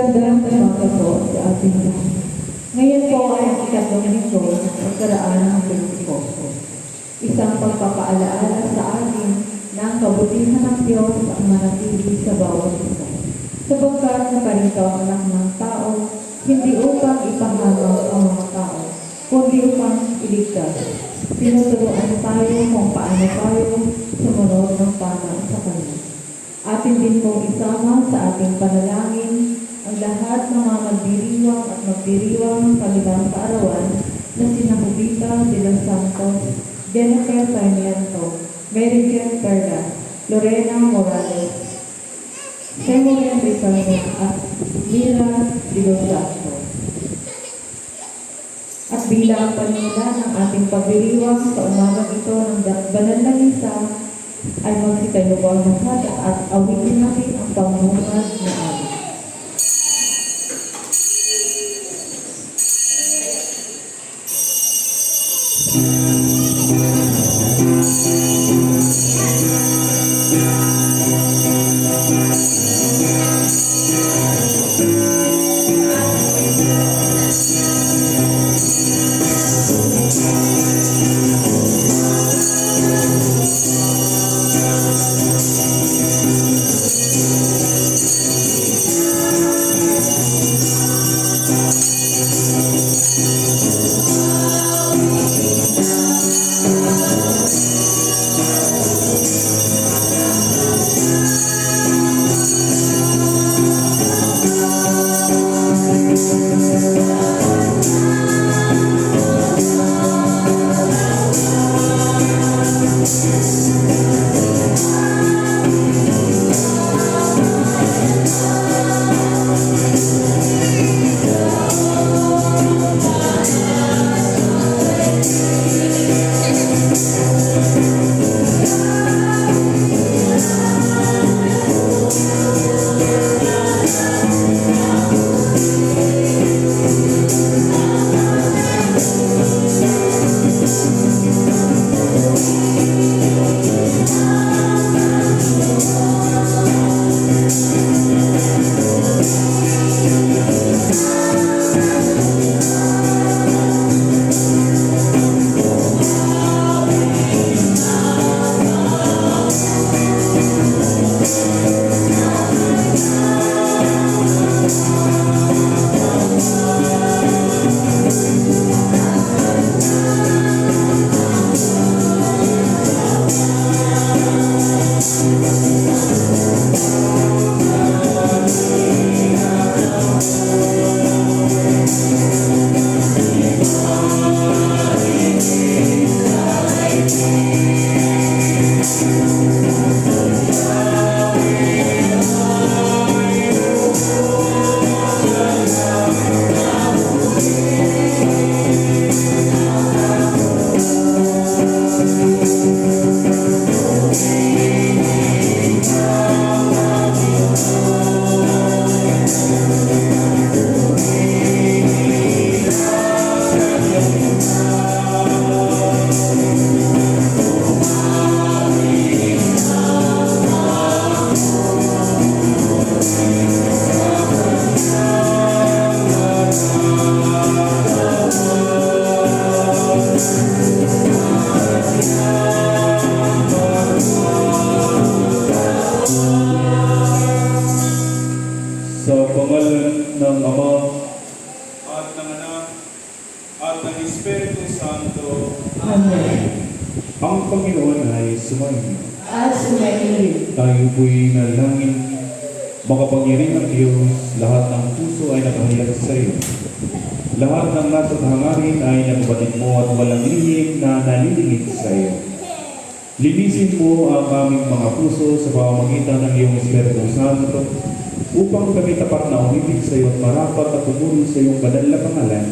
Gandang umaga po sa ating lahat. Ngayon po ay ang ikatlong linggo ng karaan ng Pentikosto. Isang pagpapaalaala sa atin ang kabutihan ng Diyos ang manatili sa bawat isa. Sapagkat nakarito ang anak ng tao, hindi upang ipahamak ang mga tao, kundi upang iligtas. Tinuturuan tayo kung paano tayo sumunod ng tama sa Kanya. Atin din pong isama sa ating panalangin ang lahat ng mga magdiriwang at magdiriwang ng kanilang kaarawan na sina Jubita de Santos, Jennifer Sarmiento, Mary Jane Perla, Lorena Morales, Samuel Ricardo at Mira de los Santos. At bilang panila ng ating pagdiriwang sa umagang ito ng banal na misa, ay magsitayo po ang lahat at awitin natin ang pangungad na awit. Pangalan ng Ama at ng anak at ng Espiritu Santo. Amen. ang Panginoon ay sumayin. At sumainit. Tayo po'y nalangin. Makapangyarihan ng Diyos, lahat ng puso ay nakahayag sa iyo. Lahat ng nasa hangarin ay nababatid mo at walang lihim na nalilingit sa iyo. Linisin mo ang aming mga puso sa pamamagitan ng iyong Espiritu Santo upang kami tapat na umibig sa iyo at marapat at tumuloy sa iyong banal na pangalan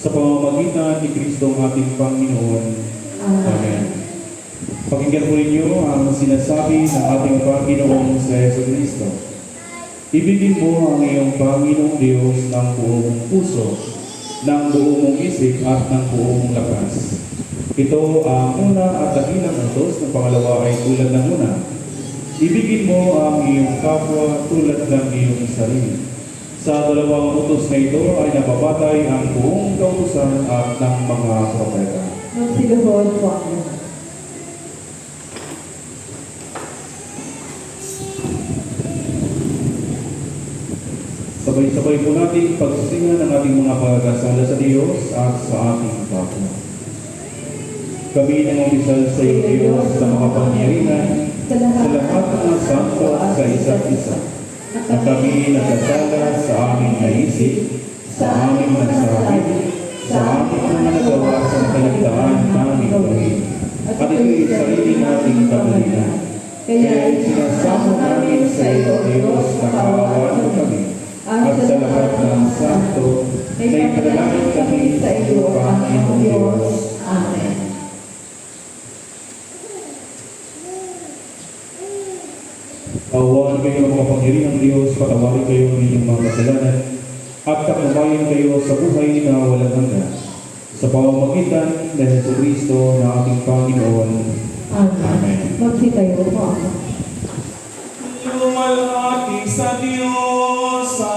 sa pamamagitan ni Kristo ang ating Panginoon. Amen. Pakinggan po ninyo ang sinasabi ng ating Panginoong sa Yeso Kristo. Ibigin mo ang iyong Panginoong Diyos ng buong puso, ng buong mong isip at ng buong lakas. Ito ang una at dakilang utos, ng pangalawa ay tulad ng una. Ibigin mo ang iyong kapwa tulad ng iyong sarili. Sa dalawang utos na ito ay nababatay ang buong kautusan at ng mga propeta. Magsiluhod po ang lahat. Sabay-sabay po natin pagsisingan ng ating mga pagkasala sa Diyos at sa ating kapwa. Kami nangungisal sa iyo, Diyos, sa mga pangyarihan, Sa lahat ng santo at sa isa't isa, na kami nagkasala sa aming naisip, sa aming nagsabi, sa aming mga nagawa sa kaligtaan namin gawin, at ito'y sarili nating kabulinan. Kaya sinasamo namin sa iyo, Diyos, na kaawaan mo kami, at sa lahat ng santo, na ipanalangin kami sa iyo, Panginoong Diyos. Awan kayo ng makapangyarihang Diyos, patawarin kayo ng inyong mga kasalanan, at taklubayan kayo sa buhay na walang hanggan. Sa pamamagitan ng Yesu Kristo na ating Panginoon. Amen. Amen. Magsitayo po ako. Lumalhati sa Diyos sa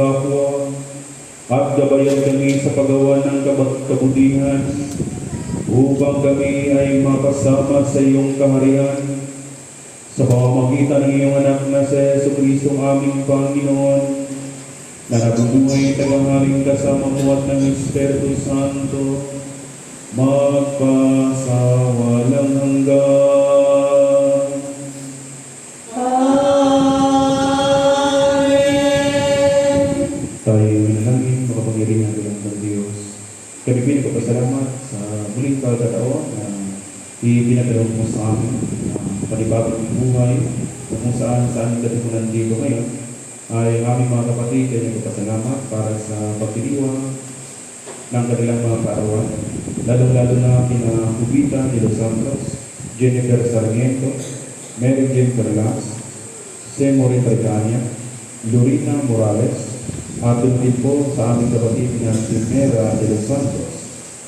kapwa at gabayan kami sa paggawa ng kabutihan upang kami ay makasama sa iyong kaharian sa pamamagitan ng iyong anak na si Yesu Kristo aming Panginoon na nabubuhay tagaharing kasama mo at ng Espiritu Santo magpasawalang hanggan. Pagkataon na ibinagdalawang mo sa amin na panibagong buhay kung saan saan dati mo nandito ngayon ay aming mga kapatid ay nagpapasalamat para sa pagdiriwang ng kanilang mga kaarawan. Lalo-lalo na kina Cubita de Los Santos, Jennifer Sarmiento, Mary Jane Perlas, Semo Retretania, Lorina Morales, at din po sa aming kapatid na si Mera de Los Santos,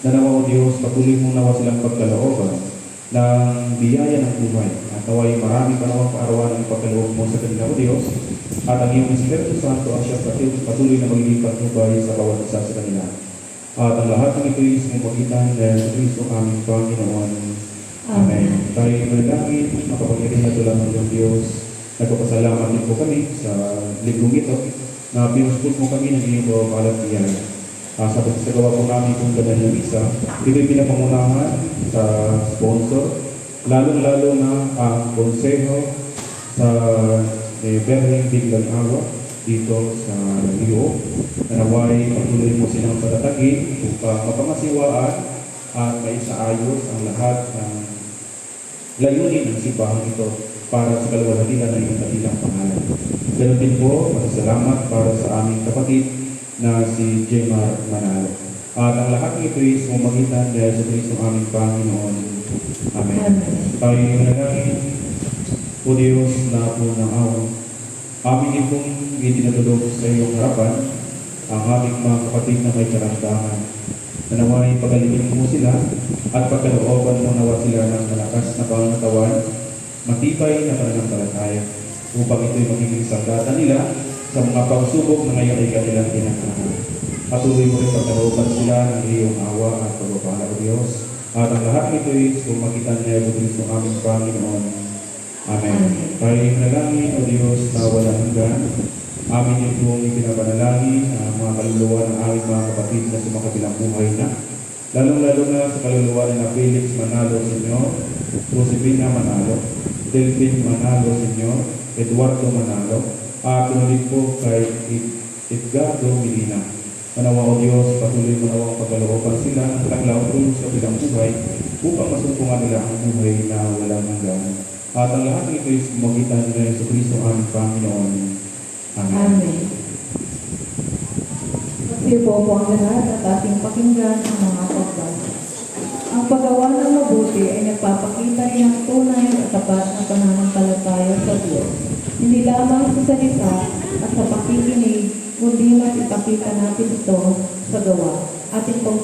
na nawa o Diyos, patuloy mong nawa silang pagkalooban ng biyaya ng buhay. At naway marami pa nawang kaarawan ang pagkaloob mo sa kanila o Diyos, at ang iyong Espiritu Santo ang siyang patuloy, patuloy na maglilipat nubay sa bawat isa sa kanila. At ang lahat ng ito ay sa magitan ng Kristo aming Panginoon. Amen. Tayo manalangin, makapangyarihan na tulad ng Diyos. Nagpapasalamat din po kami sa librong ito na pinusput mo kami ng iyong kawalat biyaya. Uh, sa pagsagawa po namin kung ganun yung isa, ito'y pinapangunahan sa sponsor, lalong-lalo na ang konseho sa eh, Berling Biglang Awa dito sa Rio. Nanaway patuloy mo silang patatagin upang mapangasiwaan at maisaayos ang lahat ng layunin ng simbahan ito para sa kalwalhatian ng iyong katilang pangalan. Ganun din po, masasalamat para sa aming kapatid na si Jemar Manalo. At ang lahat ng ito ay sumagitan dahil sa Kristo aming Panginoon. Amen. Amen. Tayo nanalangin, O Diyos na po ng awa, amin din pong itinatulog sa iyong harapan ang aming mga kapatid na may karamdaman. Nanaway pagalitin mo sila at pagkalooban mo nawa sila ng malakas na pangatawan, matibay na pananampalataya upang ito'y magiging sandata nila sa mga pagsubok na ngayon ay kanilang kinakaharap. Patuloy mo rin pagkalooban sila ng iyong awa at pagpapala o Diyos. At ang lahat nito'y sumagitan niya sa Kristo aming Panginoon. Amen. Amen. Tayo manalangin o Diyos na walang hanggan. Amin yung buong ipinapanalangin ang mga kaluluwa ng aming mga kapatid na sumakabilang buhay na. Lalong-lalo na sa kaluluwa ni na Felix Manalo Senyor, Josefina Manalo, Delphine Manalo Senyor, Eduardo Manalo, at tunulit po kay Ed- Edgardo Medina. Manawa o Diyos, patuloy mo nawang pagkalooban sila tanglaw tulong sa bilang buhay upang masumpungan nila ang buhay na walang hanggan. At ang lahat ng ito ay sumagitan ng sa Kristo aming Panginoon. Amen. Amen. Kasi po po ang lahat at ating pakinggan ang mga pagbasa. Ang paggawa ng mabuti ay nagpapakita rin ng tunay at tapat na pananampalataya sa Diyos. Hindi lamang sa salita at sa pakikinig, kundi mas ipakita natin ito sa gawa. Ating pong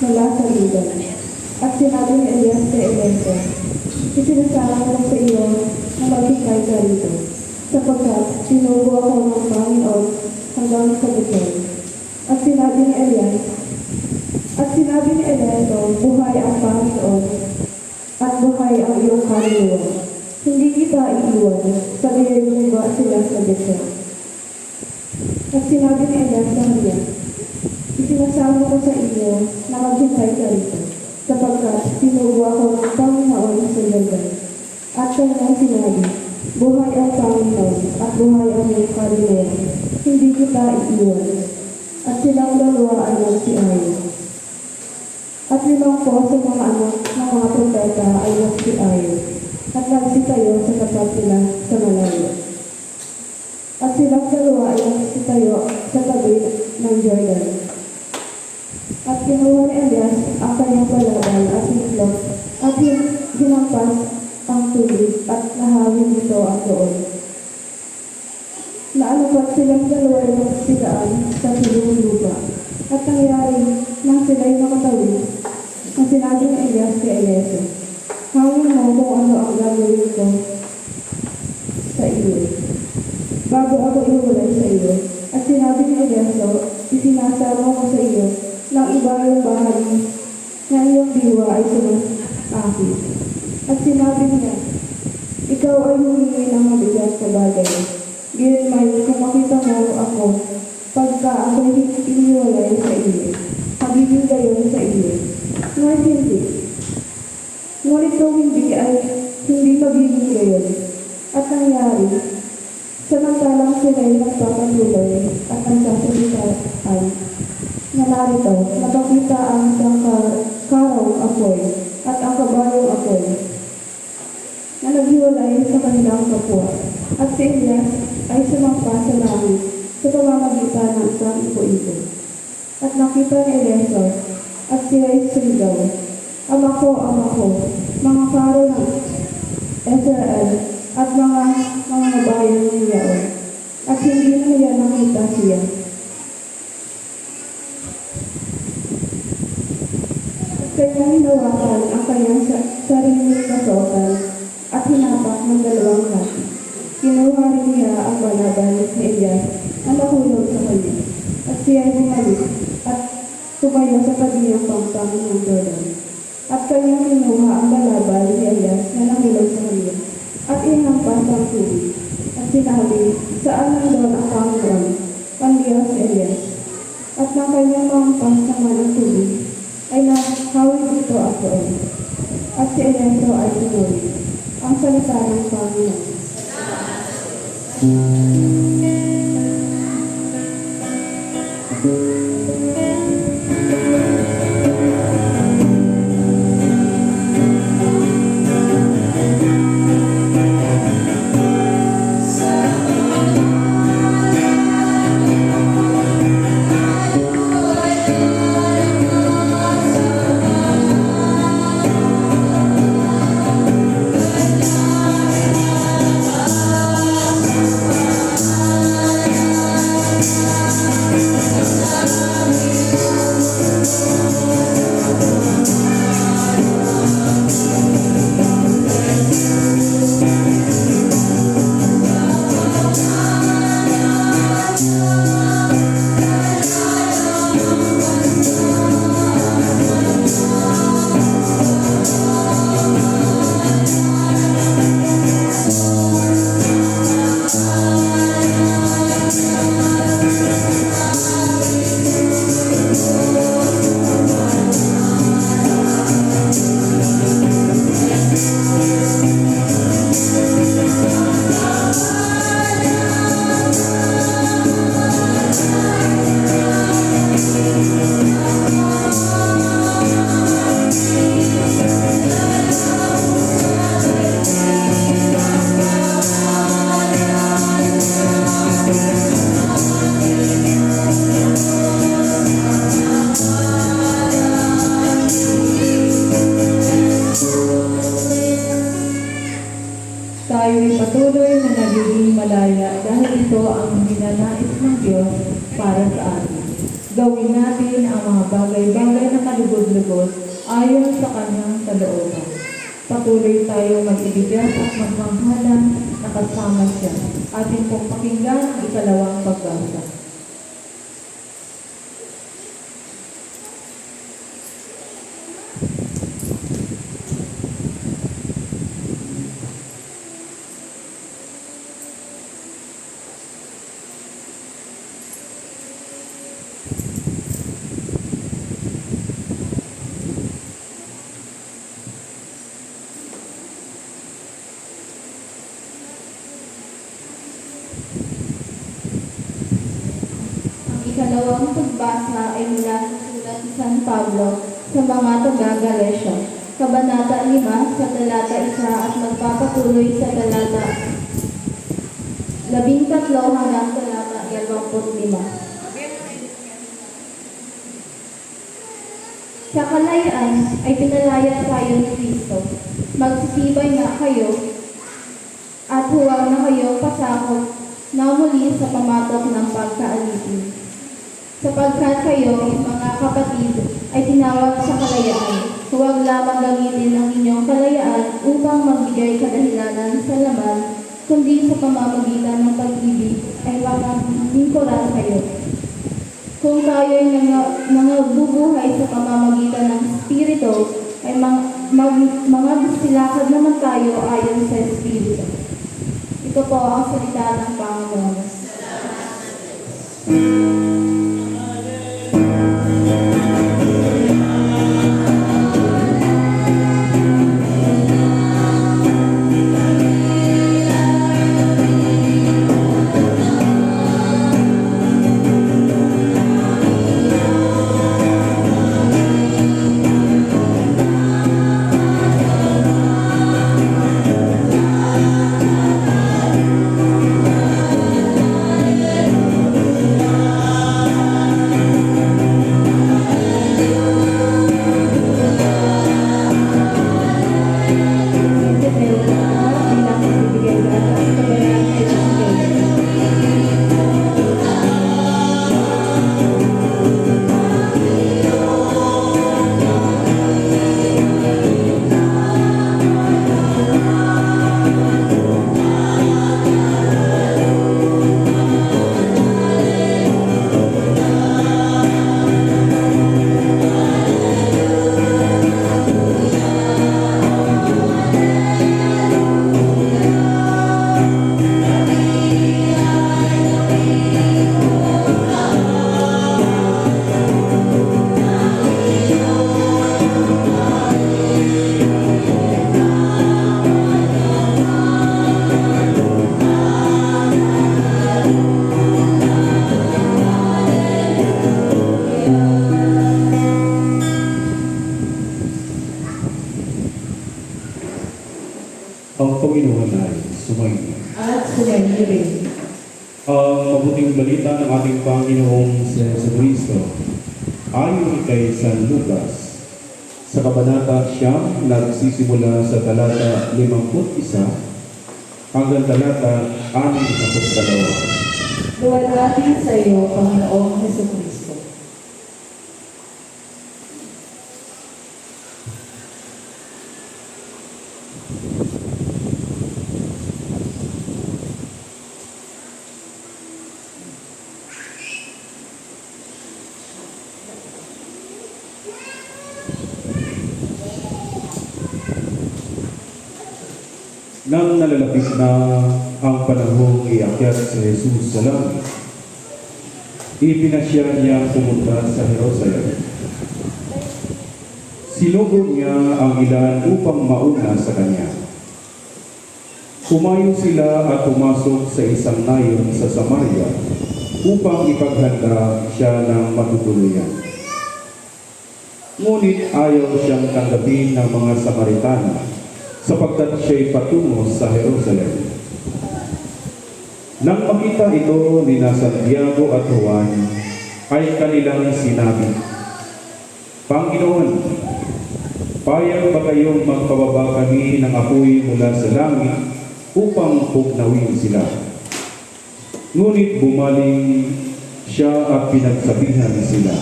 mula sa lugar. At sinabi ni Elias kay Eliezer, Isinasama ko sa iyo na maghikay ka rito, sapagkat sinubo ako ng Panginoon hanggang sa bukod. At sinabi ni Elias, at sinabi ni Eliezer, buhay ang Panginoon, at buhay ang iyong kaluluwa. Hindi kita iiwan, sa gayon bumaba sila sa desert. At sinabi ni Elias sa kanya, Isinasama ko sa iyo na maghintay ka rito, sapagkat sinubo ako ng Panginoon sa Yordan. At kanyang sinabi, Buhay ang Panginoon at buhay ang iyong kaluluwa. Hindi kita iiwan. At silang dalawa ay nagsiayo. At limang po sa mga anak ng mga propeta ay nagsiayo. At nagsitayo sa tapat nila sa malayo. At silang dalawa ay nagsitayo sa tabi ng Jordan. At kinuha ni Elias ang kanyang palaban at hitlog at hin- hinampas ang tubig at nahawin nito ang doon. Naalupat silang dalawa ay nagsigaan sa silong lupa. At nangyari nang sila'y nakatawid, ang sinabi ni Elias kay Eliezer, Hawin mo kung ano ang gagawin ko sa iyo. Bago ako iwalay sa iyo, at sinabi ni Elias, isinasama ko sa iyo ng iba yung bahagi na iyong diwa ay sumasakit. At sinabi niya, ikaw ay humingi ng mabigat sa bagay. Gayon may kung makita mo ako, pagka ako iniwalay sa iyo, magiging gayon sa iyo. Ngunit hindi. Ngunit kung hindi ay hindi magiging gayon. At nangyari, samantalang sila ay nagpapatuloy at nagsasalitaan, na narito, napakita ang isang ka- karong apoy at ang kabayong apoy na naghiwalay sa kanilang kapwa. At si Elias ay sumampa sa langit sa pamamagitan ng isang ipo-ipo. At nakita ni Eliezer at siya ay sumigaw, Ama ko, Ama ko, mga karo ng Israel at mga mga bayan ng Yaon. At hindi na niya nakita siya. Kanyang hinawakan ang kanyang sa- sariling kasuotan at hinapak ng dalawang hati. Kinuha rin niya ang balaban ni Elias na nahulog sa kanya. At siya ay bumalik at tumayo sa tabi ng pampang ng Jordan. At kanyang kinuha ang balaban ni Elias na nahulog sa kanya. At inampas ang tubig. At sinabi, saan ang Patuloy tayo mag-ibigan at magmanghalan na kasama siya. Ating pong pakinggan ang ikalawang pagbasa. Ang ikalawang pagbasa ay mula sa sulat ni San Pablo sa mga taga-Galacia, Kabanata 5 sa talata 1 at magpapatuloy sa talata 13 hanggang talata 25. Sa kalayaan ay pinalaya tayo ni Kristo. Magsisibay nga kayo at huwag na kayo pasakot na muli sa pamatok ng pagkaalipin. Sapagkat kayo, mga kapatid, ay tinawag sa kalayaan. Huwag lamang gamitin ang inyong kalayaan upang magbigay kadahilanan sa laman, kundi sa pamamagitan ng pag-ibig ay makamingkuran kayo. Kung tayo'y nang- nangabubuhay sa pamamagitan ng Espiritu, ay mang, mag, mga silakad naman tayo ayon sa Espiritu. Ito po ang salita ng Panginoon. Ang Panginoon ay sumayin. At sumayin rin. Ang mabuting balita ng ating Panginoong sa Yesu Cristo ayon kay San Lucas sa Kabanata siyam nagsisimula sa talata 51 hanggang talata 62. Luwalhati sa iyo, Panginoong Heso Kristo. Nang nalalapit na ang panahong iakyat si Jesus sa langit, ipinasya niya pumunta sa Jerusalem. Sinugod niya ang ilan upang mauna sa kanya. Kumayo sila at pumasok sa isang nayon sa Samaria upang ipaghanda siya ng matutuluyan. Ngunit ayaw siyang tanggapin ng mga Samaritana sapagkat siya'y patungo sa Jerusalem. Nang makita ito ni na at Juan, ay kanilang sinabi, Panginoon, payag ba kayong magpababa kami ng apoy mula sa langit upang pugnawin sila? Ngunit bumaling siya at pinagsabihan sila.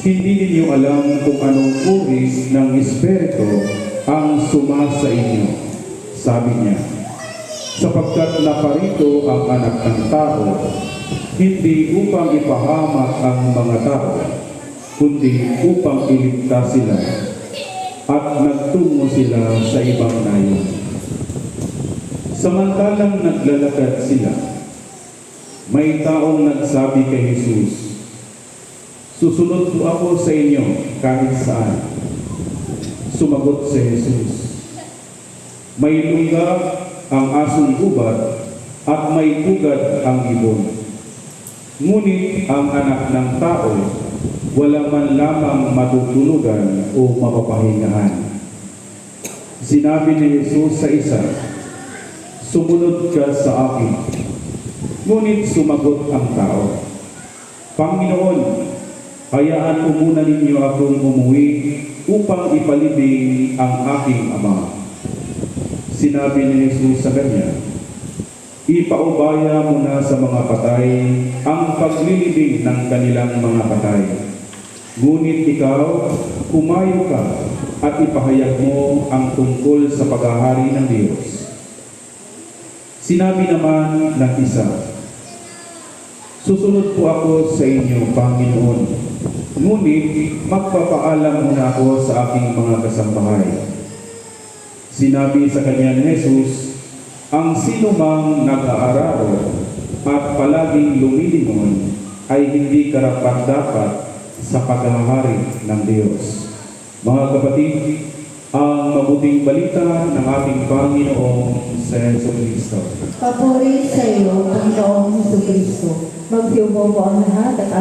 Hindi ninyo alam kung anong uri ng Espiritu ang sumasa inyo, sabi niya. Sapagkat naparito ang anak ng tao, hindi upang ipahamak ang mga tao, kundi upang iligtas sila at nagtungo sila sa ibang nayon. Samantalang naglalakad sila, may taong nagsabi kay Jesus, Susunod po ako sa inyo kahit saan. Sumagot si Jesus, May lungga ang asong gubat at may pugad ang ibon. Ngunit ang anak ng tao, wala man lamang matutulugan o mapapahingahan. Sinabi ni Jesus sa isa, Sumunod ka sa akin. Ngunit sumagot ang tao, Panginoon, hayaan mo muna ninyo akong umuwi upang ipalibing ang aking ama. Sinabi ni Jesus sa kanya, Ipaubaya mo na sa mga patay ang paglilibing ng kanilang mga patay. Ngunit ikaw, pumayo ka at ipahayag mo ang tungkol sa paghahari ng Diyos. Sinabi naman ng isa, Susunod po ako sa inyo, Panginoon. Ngunit magpapaalam muna ako sa aking mga kasambahay. Sinabi sa kanya ni Jesus, ang sino mang nag-aararo at palaging lumilingon ay hindi karapat-dapat sa paghahari ng Diyos. Mga kapatid, ang mabuting balita ng ating Panginoong sa Yeso Cristo. Papuri sa iyo, Panginoong Heso Kristo. Magsiubo po ang lahat at